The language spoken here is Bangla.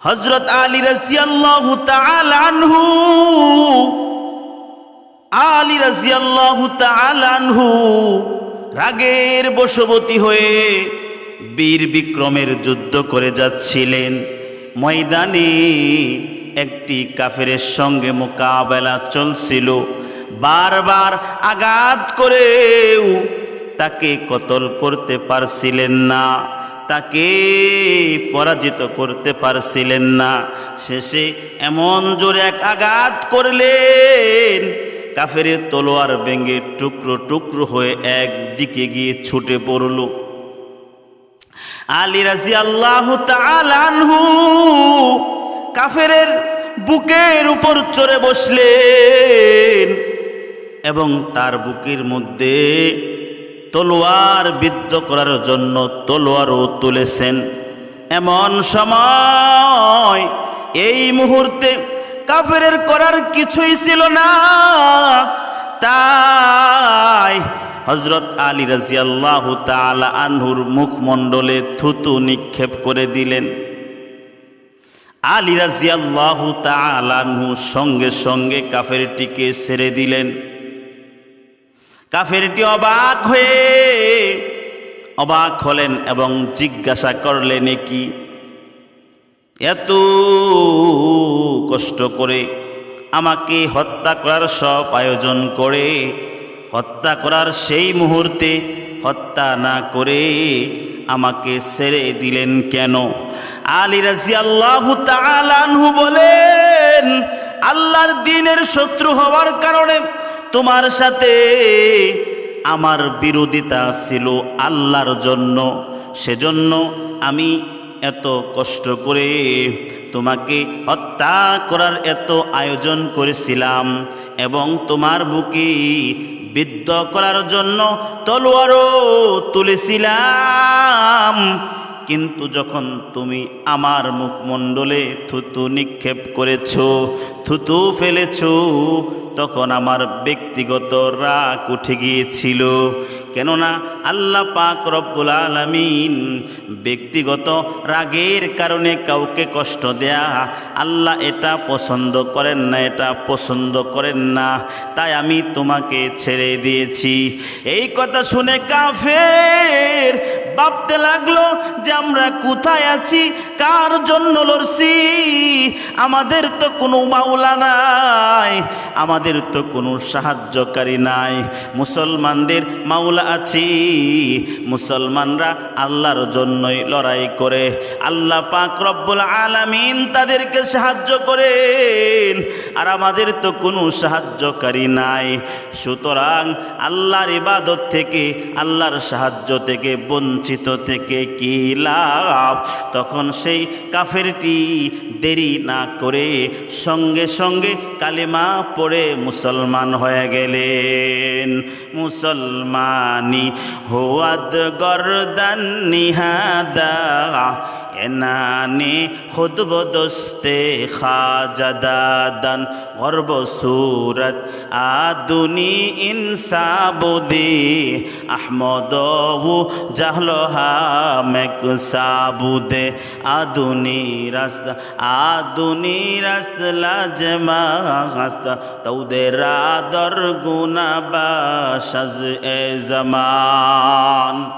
হজরত আলী রাজিয়াল্লাহু তাআলা আনহু, আলী তাআলা আনহু রাগের বশবতী হয়ে বীর বিক্রমের যুদ্ধ করে যাচ্ছিলেন। ময়দানে একটি কাফেরের সঙ্গে মোকাবেলা চলছিল। বারবার আঘাত করেও তাকে কতল করতে পারছিলেন না। তাকে পরাজিত করতে পারছিলেন না। শেষে এমন জোরে এক আঘাত করলেন কাফের তলোয়ার ভেঙে টুকরো টুকরো হয়ে একদিকে গিয়ে ছুটে পড়ল। আলী রাজি আল্লাহ কাফেরের বুকের উপর চড়ে বসলেন এবং তার বুকের মধ্যে তলোয়ার বিদ্ধ করার জন্য তলোয়ারও তুলেছেন। এমন সময় এই মুহূর্তে কাফেরের করার কিছুই ছিল না। তাই হজরত আলী রাজিয়াল্লাহ তালা আনহুর মুখমণ্ডলে থুতু নিক্ষেপ করে দিলেন। আলী রাজিয়াল্লাহ তালানহু সঙ্গে সঙ্গে কাফেরটিকে ছেড়ে দিলেন। কাফেরটি অবাক হয়ে অবাক হলেন এবং জিজ্ঞাসা করলেন কি? এত কষ্ট করে আমাকে হত্যা করার সব আয়োজন করে, হত্যা করার সেই মুহূর্তে হত্যা না করে আমাকে ছেড়ে দিলেন কেন? আলী রাজি আল্লাহ বলেন, আল্লাহর দিনের শত্রু হওয়ার কারণে তোমার সাথে আমার বিরোধিতা ছিল আল্লাহর জন্য। সেজন্য আমি এত কষ্ট করে তোমাকে হত্যা করার এত আয়োজন করেছিলাম এবং তোমার বুকে বিদ্ধ করার জন্য তলোয়ারও তুলেছিলাম। কিন্তু যখন তুমি আমার মুখমণ্ডলে থুতু নিক্ষেপ করেছ, থুতু ফেলেছ, তখন আমার ব্যক্তিগত রাগ উঠে গিয়েছিল। কেননা আল্লাহ পাক রব্বুল আলমিন ব্যক্তিগত রাগের কারণে কাউকে কষ্ট দেয়া, আল্লাহ এটা পছন্দ করেন না, এটা পছন্দ করেন না। তাই আমি তোমাকে ছেড়ে দিয়েছি। এই কথা শুনে কাফের ভাবতে লাগল যে আমরা কোথায় আছি? কার জন্য লড়ছি? আমাদের তো কোনো মাওলা নাই, আমাদের তো কোনো সাহায্যকারী নাই। মুসলমানদের মাওলা আছি, মুসলমানরা আল্লাহর জন্যই লড়াই করে। আল্লাহ পাক রব্বুল আলামিন তাদেরকে সাহায্য করেন, আর আমাদের তো কোনো সাহায্যকারী নাই। সুতরাং আল্লাহর ইবাদত থেকে, আল্লাহর সাহায্য থেকে, বঞ্চিত থেকে কি লাভ? তখন সেই কাফেরটি দেরি না করে সঙ্গে সঙ্গে কালিমা পড়ে মুসলমান হয়ে গেলেন। মুসলমানি হোয়াদ গরদান নিহাদা এনানি খুদব দোস্তে খাজাদাদান গর্ব সুরত। আদুনি ইনসাবুদি আহমদ জাহলহা মেক সাবুদে আদুনি রাস্তা আদুনি রাস্তা লাজমা হাস্তা তৌদের আদর গুনা বাসাজ এ জমান।